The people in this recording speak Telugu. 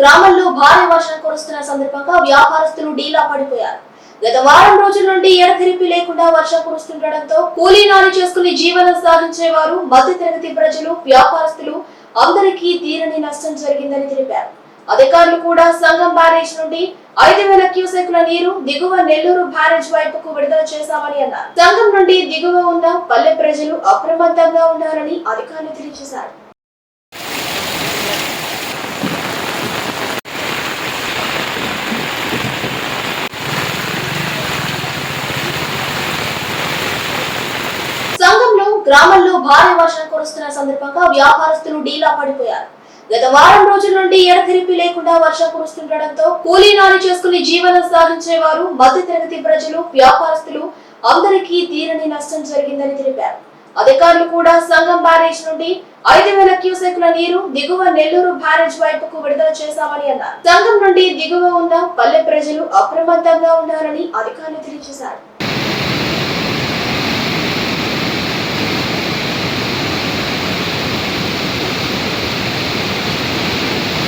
గ్రామంలో భారీ వర్షం కురుస్తున్న సందర్భంగా వ్యాపారస్తులు డీలా పడిపోయారు. గత వారం రోజుల నుండి ఎడతెరిపి లేకుండా వర్షం కురుస్తుండటంతో కూలీ నాలి చేసుకుని జీవనం సాగించేవారు మధ్యతరగతి ప్రజలు వ్యాపారస్తులు అందరికీ తీరని నష్టం జరిగిందని తెలిపారు. అధికారులు కూడా సంఘం బ్యారేజ్ నుండి ఐదు వేల క్యూసెక్ల నీరు దిగువ నెల్లూరు బ్యారేజ్ వైపుకు విడుదల చేశామని అన్నారు. సంఘం నుండి దిగువ ఉన్న పల్లె ప్రజలు అప్రమత్తంగా ఉండాలని అధికారులు తెలియజేశారు. గ్రామంలో భారీ వర్షం కురుస్తున్న సందర్భంగా వ్యాపారస్తులు డీలా పడిపోయారు. గత వారం రోజుల నుండి ఎడతెరిపి లేకుండా వర్షం కురుస్తుండటంతో కూలీ నాని చేసుకుని జీవనం సాగించేవారు మధ్యతరగతి ప్రజలు వ్యాపారస్తులు అందరికీ తీరని నష్టం జరిగిందని తెలిపారు. అధికారులు కూడా సంఘం బ్యారేజ్ నుండి ఐదు వేల క్యూసెక్ల నీరు దిగువ నెల్లూరు బ్యారేజ్ వైపుకు విడుదల చేశామని అన్నారు. సంఘం నుండి దిగువ ఉన్న పల్లె ప్రజలు అప్రమత్తంగా ఉండాలని అధికారులు తెలియజేశారు.